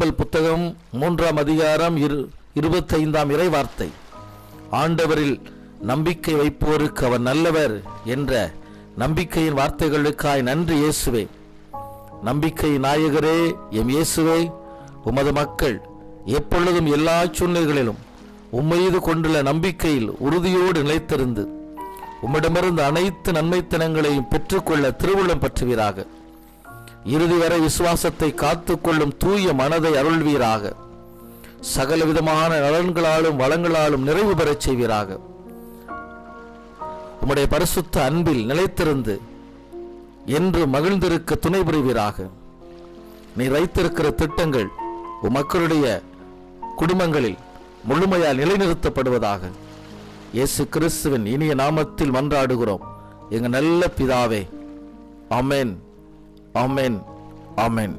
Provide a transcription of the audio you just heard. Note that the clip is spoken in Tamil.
புத்தகம் மூன்றாம் அதிகாரம் இரு இருபத்தைந்தாம் இறைவார்த்தை. ஆண்டவரில் நம்பிக்கை வைப்போருக்கு அவர் நல்லவர் என்ற நம்பிக்கையின் வார்த்தைகளுக்காய் நன்றி இயேசுவே. நம்பிக்கை நாயகரே எம் இயேசுவே உமது மக்கள் எப்பொழுதும் எல்லா சூழ்நிலைகளிலும் உம்மீது கொண்டுள்ள நம்பிக்கையில் உறுதியோடு நிலைத்திருந்து உம்மிடமிருந்து அனைத்து நன்மைத்தனங்களையும் பெற்றுக்கொள்ள திருவுள்ளம் பற்றுவீராக. இறுதி வரை விசுவாசத்தை காத்துக்கொள்ளும் தூய மனதை அருள்வீராக. சகலவிதமான நலன்களாலும் வளங்களாலும் நிறைவு பெறச் செய்வீராக. உம்முடைய பரிசுத்த அன்பில் நிலைத்திருந்து என்று மகிழ்ந்திருக்க துணை புரிவீராக. நீ வைத்திருக்கிற திட்டங்கள் உம் மக்களுடைய குடும்பங்களில் முழுமையால் நிலைநிறுத்தப்படுவதாக. இயேசு கிறிஸ்துவின் இனிய நாமத்தில் மன்றாடுகிறோம். எங்க நல்ல பிதாவே அமேன் ఆమెన్ ఆమెన్